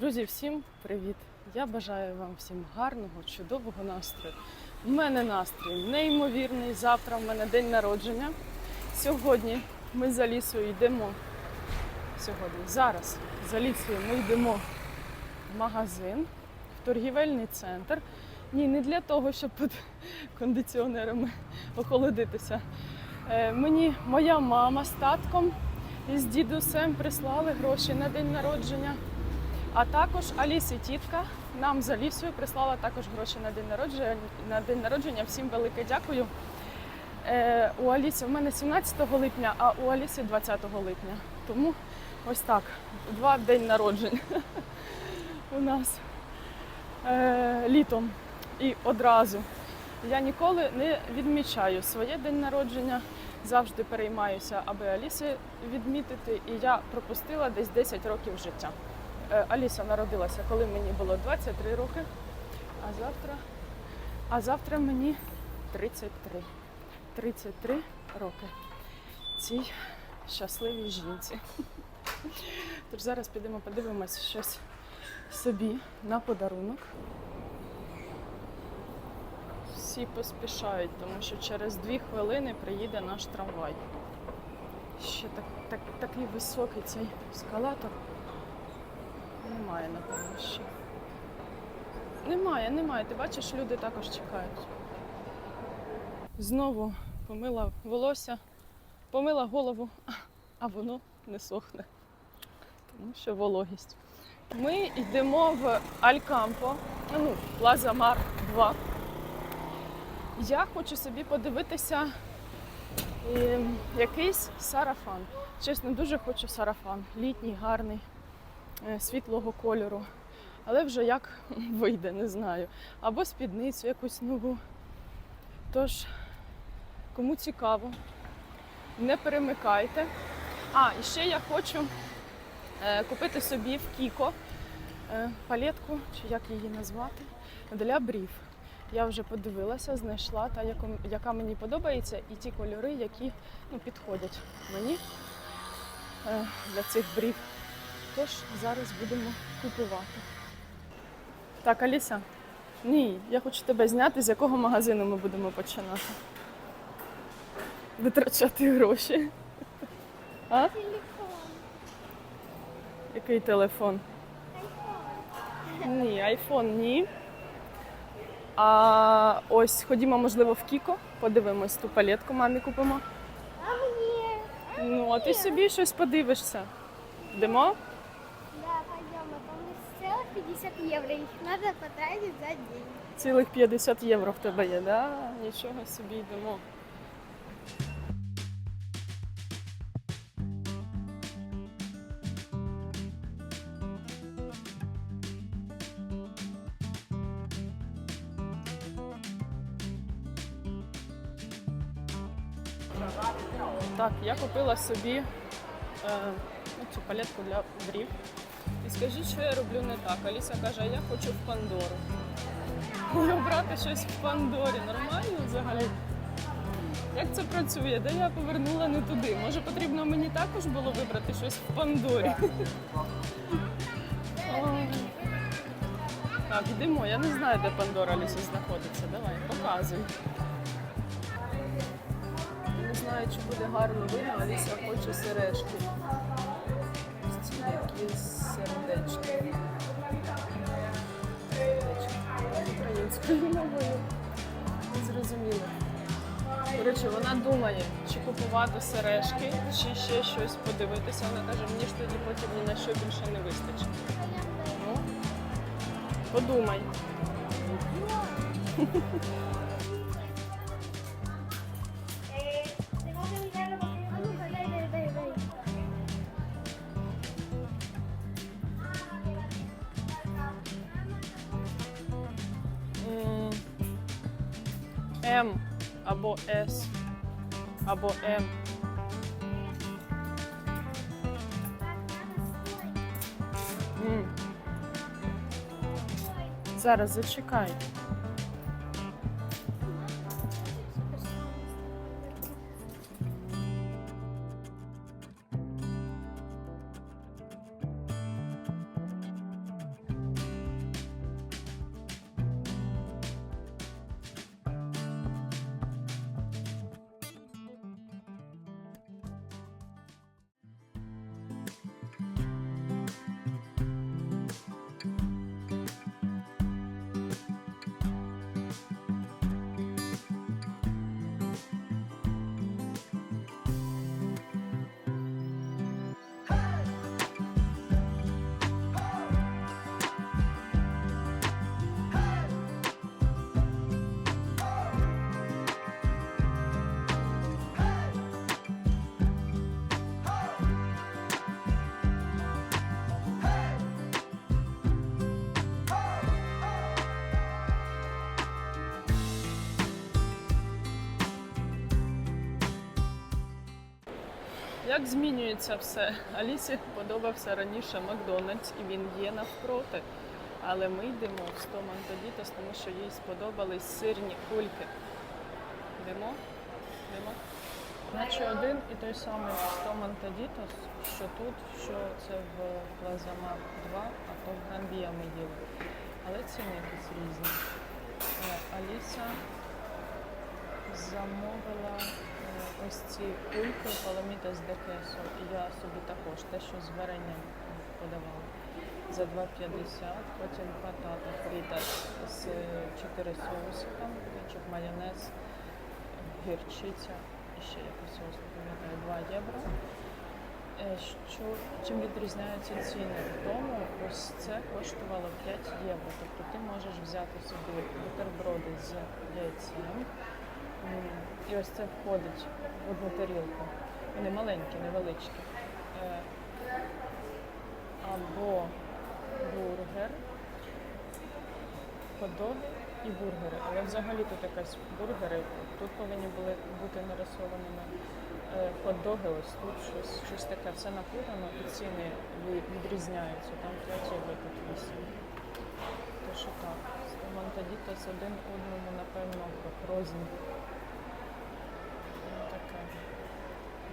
Друзі, всім привіт! Я бажаю вам всім гарного, чудового настрою. У мене настрій неймовірний. Завтра в мене день народження. Сьогодні ми з Алісою йдемо. Сьогодні, зараз з Алісою ми йдемо в магазин, в торгівельний центр. Ні, не для того, щоб під кондиціонерами охолодитися. Е, Мені моя мама з татком і з дідусем прислали гроші на день народження. А також Алісі тітка нам з Алісою прислала також гроші на день народження. На день народження. Всім велике дякую. Е, у Алісі в мене 17 липня, а у Алісі 20 липня. Тому ось так, два день народження у нас е, літом і одразу. Я ніколи не відмічаю своє день народження, завжди переймаюся, аби Алісі відмітити. І я пропустила десь 10 років життя. Е, Аліса народилася, коли мені було 23 роки, а завтра, а завтра мені 33. 33 роки цій щасливій жінці. Тож зараз підемо подивимось щось собі на подарунок. Всі поспішають, тому що через дві хвилини приїде наш трамвай. Ще так, так, такий високий цей ескалатор. Немає, напевно, ще. Немає, немає. Ти бачиш, люди також чекають. Знову помила волосся, помила голову, а воно не сохне. Тому що вологість. Ми йдемо в Алькампо, ну, Плаза Мар 2. Я хочу собі подивитися е, якийсь сарафан. Чесно, дуже хочу сарафан. Літній, гарний, світлого кольору. Але вже як вийде, не знаю. Або спідницю якусь нову. Тож, кому цікаво, не перемикайте. А, і ще я хочу е, купити собі в Кіко е, палетку, чи як її назвати, для брів. Я вже подивилася, знайшла та, яка мені подобається, і ті кольори, які ну, підходять мені е, для цих брів. Тож зараз будемо купувати. Так, Аліса? Ні, я хочу тебе зняти, з якого магазину ми будемо починати. Витрачати гроші. А? Який телефон? Ні, айфон ні. А ось ходімо, можливо, в Кіко, подивимось ту палетку мамі купимо. А мне? Ну, а ти собі щось подивишся. Йдемо? Да, пойдем. А там целых 50 евро. Их надо потратить за день. Цілих 50 євро в тебе є, да? Нічого собі йдемо. Так, я купила собі е, ну, цю палетку для брів. І скажіть, що я роблю не так. Аліса каже, я хочу в Пандору. Ну, Обрати щось в Пандорі нормально взагалі. Як це працює? Де я повернула не туди? Може потрібно мені також було вибрати щось в Пандорі? Так, йдемо. Я не знаю, де Пандора Аліса знаходиться. Давай, показуй. Не знаю, чи буде гарно видно, Аліса хоче сережки. Сердечки. Сердечки. Українською мовою. Зрозуміло. Коротше, вона думає, чи купувати сережки, чи ще щось подивитися. Вона каже, мені ж тоді потім ні на що більше не вистачить. Ну, подумай. М або С, або М. Зараз зачекай. Як змінюється все? Алісі подобався раніше Макдональдс, і він є навпроти. Але ми йдемо в Сто Монтадітос, тому що їй сподобались сирні кульки. Йдемо? Йдемо? Наче один і той самий Сто Монтадітос, що тут, що це в Плазама 2, а то в Гамбія ми їли. Але ціни якісь різні. Е, Аліса замовила ось ці кульки паламітас де кесо. І я собі також те, що з варенням подавала. За 2,50, потім патата фріта з 4 соуси, там кетчуп, майонез, гірчиця і ще якийсь соус, не пам'ятаю, 2 євро. Е, Що, чим відрізняються ціни? В тому ось це коштувало 5 євро. Тобто ти можеш взяти собі бутерброди з яйцем. М, І ось це входить в одну тарілку. Вони маленькі, невеличкі. Е, Або бургер, хот-доги і бургери. Але взагалі тут якась бургери, тут повинні були бути нарисованими е, хот-доги, ось тут щось, щось таке. Все напутано і ціни відрізняються. Там 5 євро, тут 8. То що так, Монтадітос один одному, напевно, рознь. Ну, таке.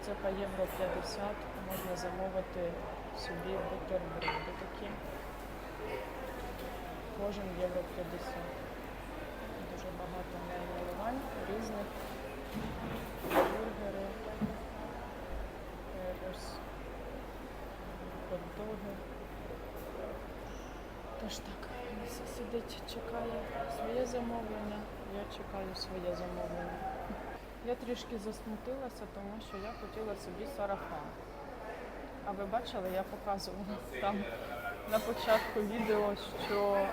Це по євро 50 можна замовити собі бутерброди такі. Кожен євро 50. Дуже багато найменувань різних. Бургери. Хот-доги. Тож так, сидить, чекає своє замовлення. Я чекаю своє замовлення. Я трішки засмутилася, тому що я хотіла собі сарафан. А ви бачили, я показувала там на початку відео, що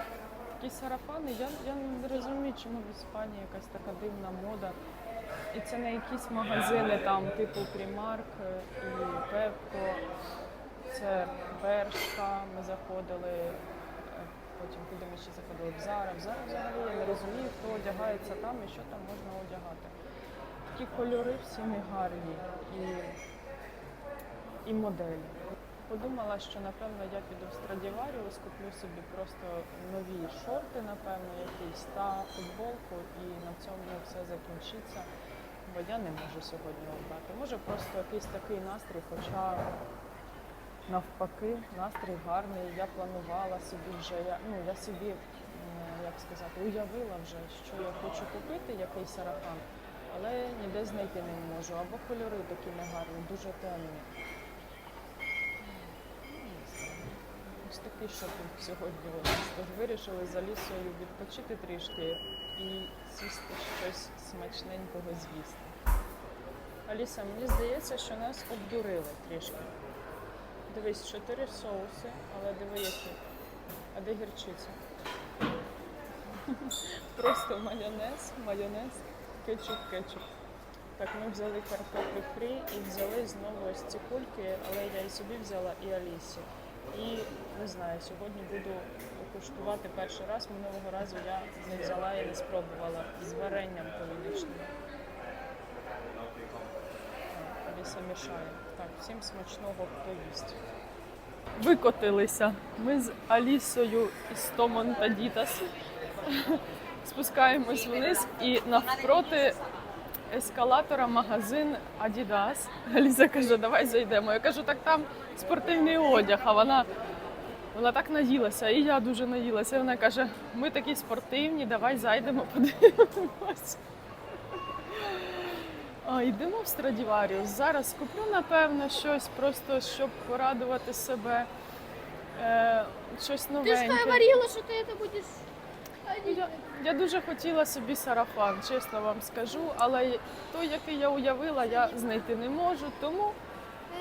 такі сарафани, я, я не розумію, чому в Іспанії якась така дивна мода. І це не якісь магазини там, типу Primark е, і Pepco, це Бершка, ми заходили, е, потім куди ми ще заходили в Zara. В Zara взагалі я не розумію, хто одягається там і що там можна одягати. Такі кольори всі не гарні і, і моделі. Подумала, що напевно я піду в Stradivarius, куплю собі просто нові шорти, напевно, якісь та футболку, і на цьому все закінчиться. Бо я не можу сьогодні обрати. Може просто якийсь такий настрій, хоча навпаки, настрій гарний. Я планувала собі вже, я, ну я собі, як сказати, уявила вже, що я хочу купити, який сарафан, але ніде знайти не можу. Або кольори такі негарні, дуже темні. Ось такий шопінг сьогодні у нас. Тож вирішили за лісою відпочити трішки і сісти щось смачненького з'їсти. Аліса, мені здається, що нас обдурили трішки. Дивись, чотири соуси, але диви які. А де гірчиця? Просто майонез, майонез, кетчуп, кетчуп. Так, ми взяли картоплю фрі і взяли знову ось ці кульки, але я і собі взяла, і Алісі. І не знаю, сьогодні буду куштувати перший раз. Минулого разу я не взяла і не спробувала з варенням полуничним. Аліса мішає. Так, всім смачного, хто їсть. Викотилися. Ми з Алісою із Томон та Дітас спускаємось вниз і навпроти ескалатора магазин Adidas. Аліса каже, давай зайдемо. Я кажу, так там спортивний одяг, а вона, вона так наїлася, і я дуже наїлася. І вона каже, ми такі спортивні, давай зайдемо, подивимось. А, йдемо в Страдіваріус. Зараз куплю, напевно, щось просто, щоб порадувати себе. Е, щось Ты новеньке. же говорила, что ты это будешь одеть. Я, я дуже хотіла собі сарафан, чесно вам скажу, але той, який я уявила, я знайти не можу. Тому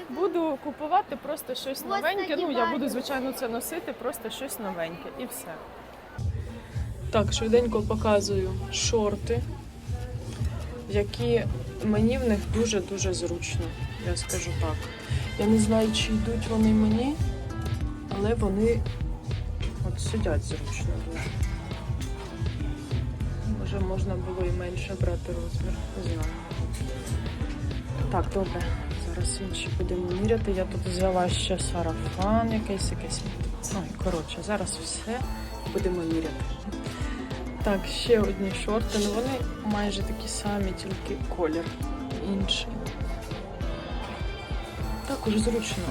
буду купувати просто щось новеньке. Ну, я буду, звичайно, це носити, просто щось новеньке і все. Так, швиденько показую шорти, які мені в них дуже-дуже зручно, я скажу так. Я не знаю, чи йдуть вони мені, але вони от сидять зручно дуже. Може, можна було і менше брати розмір. Не знаю. Так, добре. Зараз інші будемо міряти. Я тут взяла ще сарафан якийсь якийсь. Ой, коротше, зараз все будемо міряти. Так, ще одні шорти. Ну вони майже такі самі, тільки колір інший. Також зручно.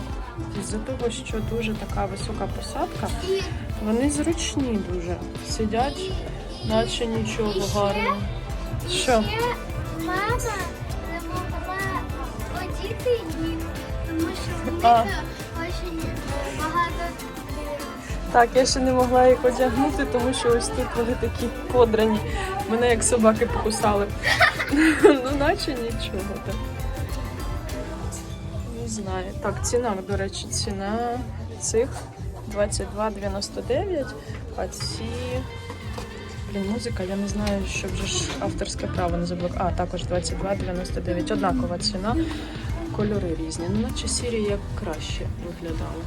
Із-за того, що дуже така висока посадка, вони зручні дуже. Сидять, наче нічого гарного. Що? мама не могла одіти їх, тому що в них дуже багато. Так, я ще не могла їх одягнути, тому що ось тут вони такі подрані. Мене як собаки покусали. ну, наче нічого так. Не знаю. Так, ціна, до речі, ціна цих 22,99, а ці. Блін, музика, я не знаю, що вже ж авторське право не забув. А, також 22,99. Однакова ціна. Кольори різні. Ну, наче сірі як краще виглядали.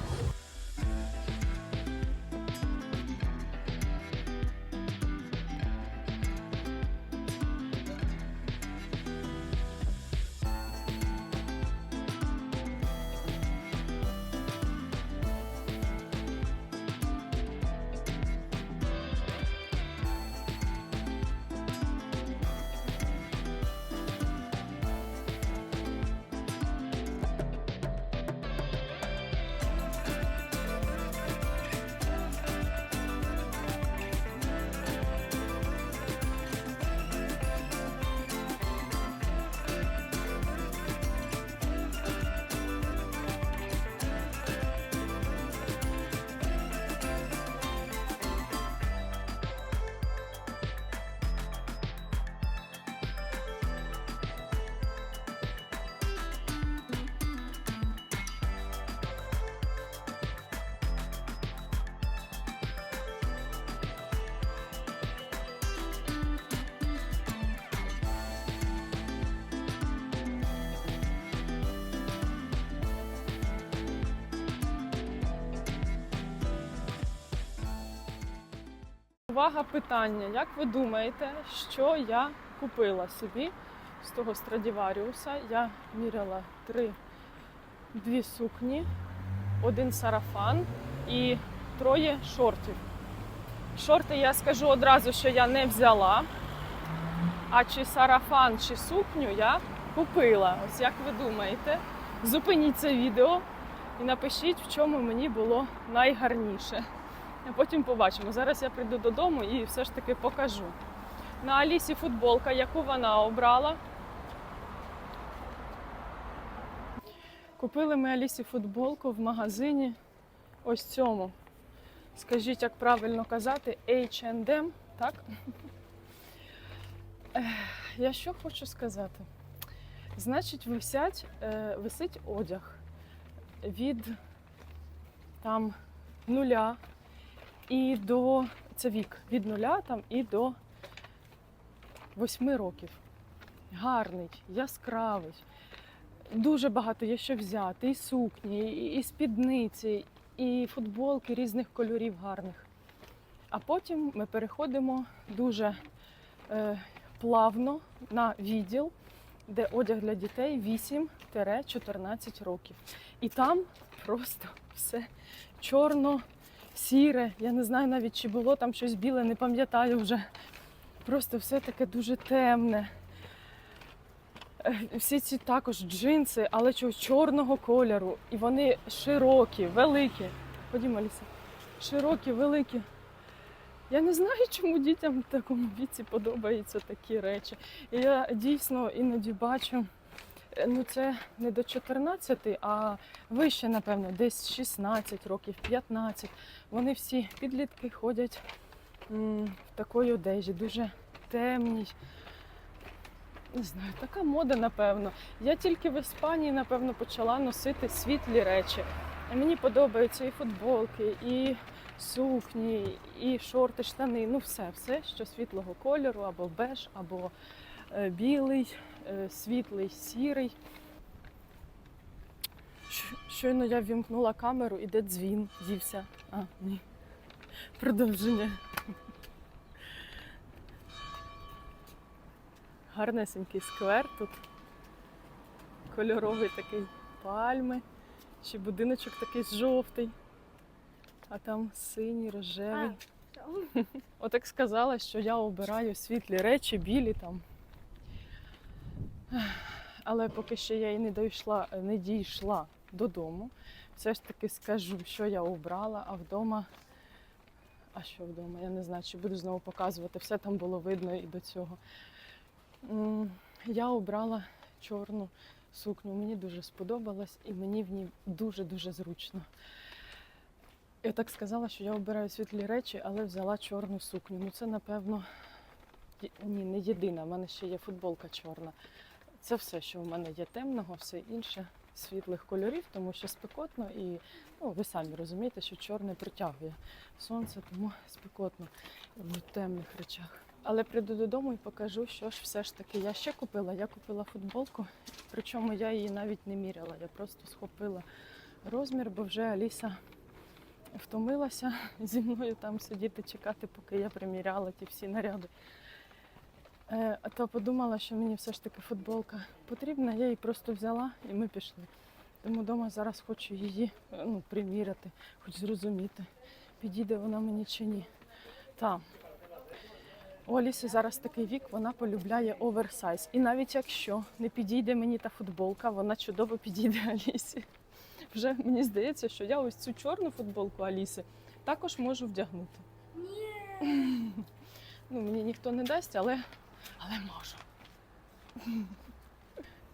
Увага питання. Як ви думаєте, що я купила собі з того Страдіваріуса? Я міряла три дві сукні, один сарафан і троє шортів. Шорти я скажу одразу, що я не взяла. А чи сарафан, чи сукню я купила. Ось як ви думаєте? Зупиніть це відео і напишіть, в чому мені було найгарніше. А потім побачимо. Зараз я прийду додому і все ж таки покажу. На Алісі футболка, яку вона обрала. Купили ми Алісі футболку в магазині ось цьому. Скажіть, як правильно казати, H&M, так? Я що хочу сказати? Значить, висять, е, висить одяг від там нуля і до це вік від нуля там і до восьми років. Гарний, яскравий. Дуже багато є що взяти. І сукні, і, спідниці, і футболки різних кольорів гарних. А потім ми переходимо дуже е, плавно на відділ, де одяг для дітей 8-14 років. І там просто все чорно, сіре. Я не знаю навіть, чи було там щось біле, не пам'ятаю вже. Просто все таке дуже темне. Е, Всі ці також джинси, але чорного кольору. І вони широкі, великі. Ходімо, Аліса. Широкі, великі. Я не знаю, чому дітям в такому віці подобаються такі речі. І я дійсно іноді бачу, ну це не до 14, а вище, напевно, десь 16 років, 15. Вони всі підлітки ходять в такій одежі, дуже темній. Не знаю, така мода, напевно. Я тільки в Іспанії, напевно, почала носити світлі речі. Мені подобаються і футболки, і сукні, і шорти, штани. Ну, все, все, що світлого кольору, або беж, або е, білий, світлий, сірий. Щойно я ввімкнула камеру, іде дзвін, дівся. А, ні. Продовження. Гарнесенький сквер тут. Кольоровий такий пальми. Ще будиночок такий жовтий, а там синій, рожевий. Отак сказала, що я обираю світлі речі, білі там. Але поки ще я і не дійшла, не дійшла додому, все ж таки скажу, що я обрала, а вдома. А що вдома? Я не знаю, чи буду знову показувати. Все там було видно і до цього. Я обрала чорну сукню. Мені дуже сподобалось і мені в ній дуже-дуже зручно. Я так сказала, що я обираю світлі речі, але взяла чорну сукню. Ну це, напевно, ні, не єдина. У мене ще є футболка чорна. Це все, що в мене є темного, все інше світлих кольорів, тому що спекотно і ну, ви самі розумієте, що чорне притягує сонце, тому спекотно в темних речах. Але прийду додому і покажу, що ж все ж таки я ще купила. Я купила футболку, причому я її навіть не міряла. Я просто схопила розмір, бо вже Аліса втомилася зі мною там сидіти, чекати, поки я приміряла ті всі наряди. Е, то подумала, що мені все ж таки футболка потрібна, я її просто взяла і ми пішли. Тому вдома зараз хочу її е, ну, приміряти, хоч зрозуміти, підійде вона мені чи ні. Та. У Аліси зараз такий вік, вона полюбляє оверсайз. І навіть якщо не підійде мені та футболка, вона чудово підійде Алісі. Вже мені здається, що я ось цю чорну футболку Аліси також можу вдягнути. Ні. Ну, мені ніхто не дасть, але, але можу.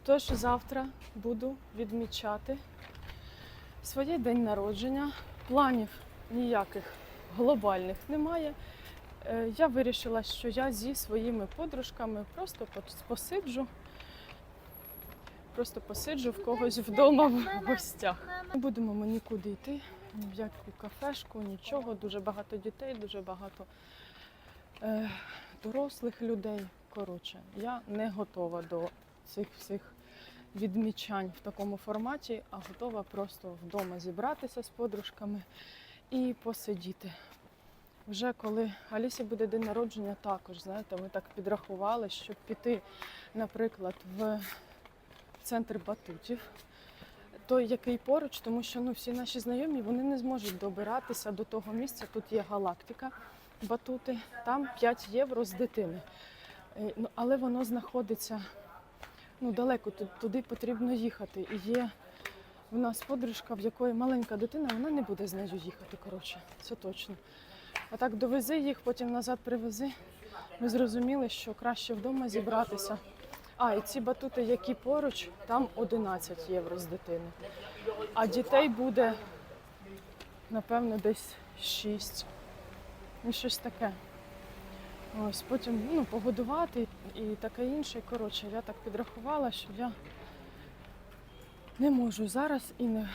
Тож завтра буду відмічати своє день народження. Планів ніяких глобальних немає. Е, Я вирішила, що я зі своїми подружками просто посиджу. Просто посиджу в когось вдома в гостях. Не будемо ми нікуди йти, ні в яку кафешку, нічого. Дуже багато дітей, дуже багато е, дорослих людей. Коротше, я не готова до цих всіх відмічань в такому форматі, а готова просто вдома зібратися з подружками і посидіти. Вже коли Алісі буде день народження, також знаєте, ми так підрахували, щоб піти, наприклад, в центр батутів, той, який поруч, тому що ну, всі наші знайомі вони не зможуть добиратися до того місця. Тут є галактика, батути, там 5 євро з дитини. Е, Ну, але воно знаходиться ну, далеко, туди потрібно їхати. І є в нас подружка, в якої маленька дитина, вона не буде з нею їхати. Коротше, це точно. А так довези їх, потім назад привези. Ми зрозуміли, що краще вдома зібратися. А, і ці батути, які поруч, там 11 євро з дитини. А дітей буде, напевно, десь 6. Ну, щось таке. Ось потім ну, погодувати і таке інше. Коротше, я так підрахувала, що я не можу зараз і не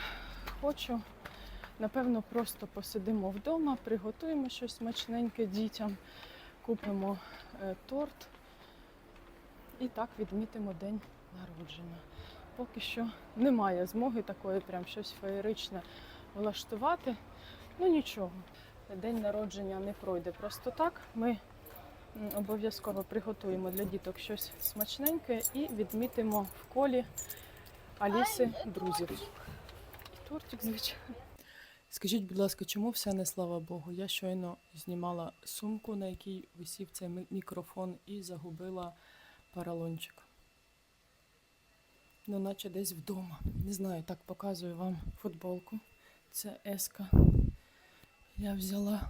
хочу. Напевно, просто посидимо вдома, приготуємо щось смачненьке дітям, купимо е, торт і так відмітимо день народження. Поки що немає змоги такої, прям щось феєричне влаштувати. Ну нічого, день народження не пройде просто так. Ми обов'язково приготуємо для діток щось смачненьке і відмітимо в колі Аліси друзів. І тортик, звичайно. Скажіть, будь ласка, чому все не слава Богу? Я щойно знімала сумку, на якій висів цей мікрофон, і загубила паралончик. Ну, наче десь вдома. Не знаю, так показую вам футболку. Це еска. Я взяла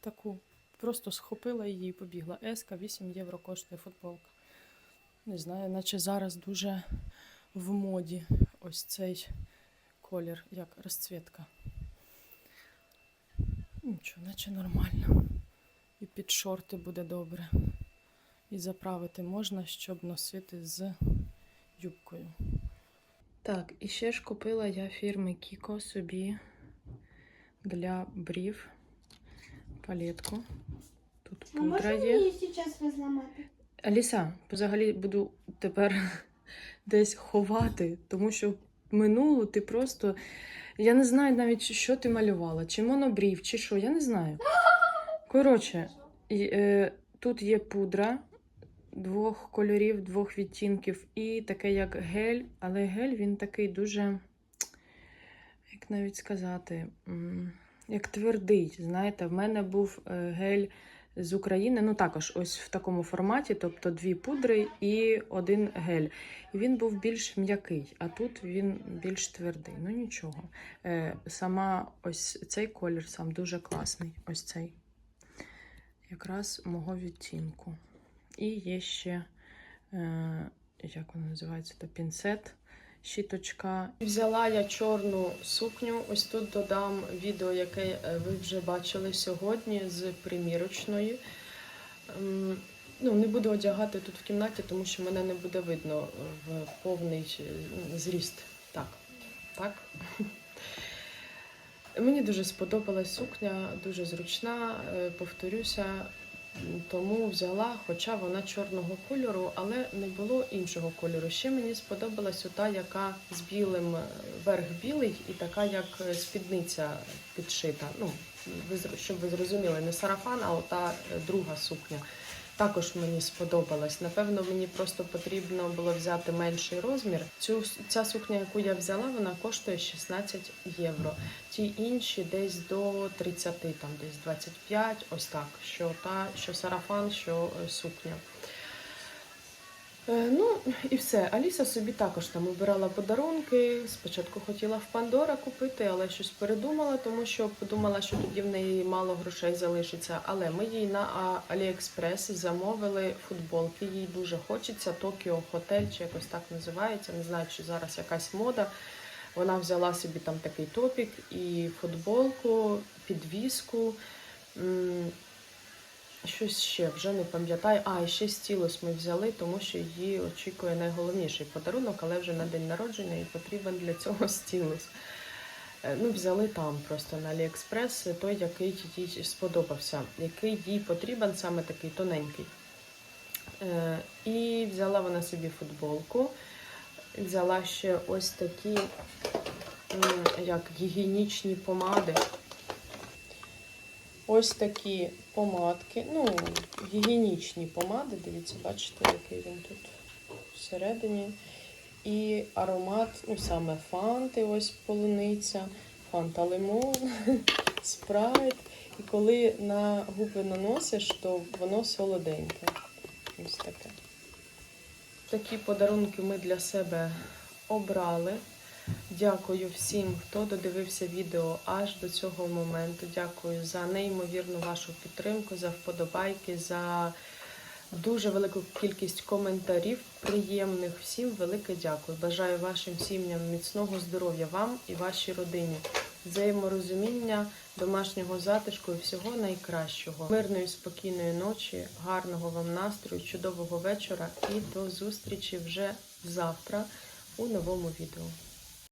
таку, просто схопила її і побігла. Еска 8 євро коштує футболка. Не знаю, наче зараз дуже в моді ось цей колір, як розцвітка. Нічого, наче нормально. І під шорти буде добре. І заправити можна, щоб носити з юбкою. Так, і ще ж купила я фірми Кіко собі для брів палетку. Тут пудра можем є. її сейчас розламати? Аліса, взагалі буду тепер десь ховати, тому що минулу ти просто. Я не знаю навіть, що ти малювала, чи монобрів, чи що, я не знаю. Коротше, і, е, тут є пудра двох кольорів, двох відтінків, і таке як гель, але гель він такий дуже як навіть сказати, м, як твердий. Знаєте, в мене був е, гель з України, ну також ось в такому форматі, тобто дві пудри і один гель. І він був більш м'який, а тут він більш твердий. Ну нічого. Е, Сама ось цей колір сам дуже класний. Ось цей. Якраз мого відтінку. І є ще, е, як воно називається, то пінцет щіточка. Взяла я чорну сукню. Ось тут додам відео, яке е, ви вже бачили сьогодні з примірочної. Ем, Ну, не буду одягати тут в кімнаті, тому що мене не буде видно в повний е, зріст. Так, так. Мені дуже сподобалась сукня, дуже зручна, е, повторюся, тому взяла, хоча вона чорного кольору, але не було іншого кольору. Ще мені сподобалась ота, яка з білим е, верх білий, і така, як е, спідниця підшита. Ну, щоб ви зрозуміли, не сарафан, а ота е, друга сукня. Також мені сподобалась. Напевно, мені просто потрібно було взяти менший розмір. Цю ця сукня, яку я взяла, вона коштує 16 євро. Ті інші десь до 30, там десь 25, ось так. Що та, що сарафан, що е, сукня. Е, Ну і все. Аліса собі також там обирала подарунки. Спочатку хотіла в Пандора купити, але щось передумала, тому що подумала, що тоді в неї мало грошей залишиться. Але ми їй на Аліекспрес замовили футболки. Їй дуже хочеться. Токіо Хотель чи якось так називається. Не знаю, чи зараз якась мода. Вона взяла собі там такий топік і футболку, підвіску. Щось ще вже не пам'ятаю. А, і ще стілус ми взяли, тому що її очікує найголовніший подарунок, але вже на день народження і потрібен для цього стілус. Е, Ну, взяли там просто на Аліекспрес той, який їй сподобався, який їй потрібен, саме такий тоненький. Е, І взяла вона собі футболку. Взяла ще ось такі як гігієнічні помади. Ось такі помадки, ну, гігієнічні помади, дивіться, бачите, який він тут всередині. І аромат, ну саме фанти, ось полуниця, фанта лимон, спрайт. І коли на губи наносиш, то воно солоденьке. Ось таке. Такі подарунки ми для себе обрали. Дякую всім, хто додивився відео аж до цього моменту. Дякую за неймовірну вашу підтримку, за вподобайки, за дуже велику кількість коментарів приємних. Всім велике дякую. Бажаю вашим сім'ям міцного здоров'я вам і вашій родині, взаєморозуміння, домашнього затишку і всього найкращого. Мирної, спокійної ночі, гарного вам настрою, чудового вечора і до зустрічі вже завтра у новому відео.